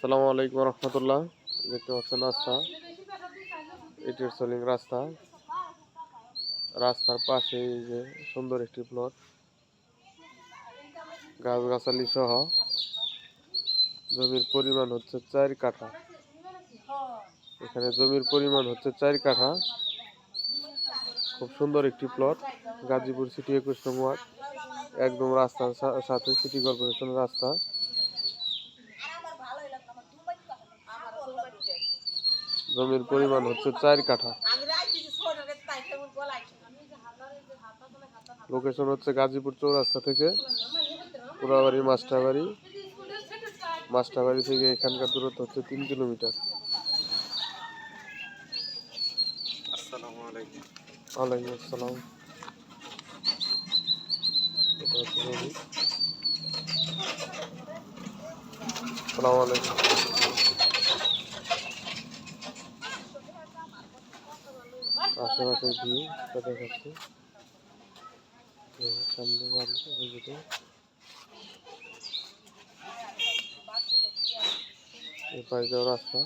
আসসালামু আলাইকুম রহমতুল্লাহ। দেখতে পাচ্ছেন রাস্তা। ইটের সলিং রাস্তা। রাস্তার পাশে যে সুন্দর একটি প্লট গাছগাছালি সহ। জমির পরিমাণ হচ্ছে চার কাঠা। এখানে জমির পরিমাণ হচ্ছে চার কাঠা। খুব সুন্দর একটি প্লট গাজীপুর সিটি একুশ নম্বর। একদম রাস্তার সাথে সিটি কর্পোরেশন রাস্তা। জমির পরিমাণ হচ্ছে চার কাঠা। লোকেশন হচ্ছে গাজীপুর চৌরাস্তা থেকে পুরাবাড়ি মাস্টারবাড়ি। মাস্টারবাড়ি থেকে এখানকার দূরত্ব হচ্ছে তিন কিলোমিটার। ওয়ালাইকুম আসসালাম। এটা হচ্ছে আলাইকুম। আশেপাশের ভিউ দেখা যাচ্ছে? এই যে সামনে বাড়ি ওইদিকে এই পাশে যাওয়ার রাস্তা।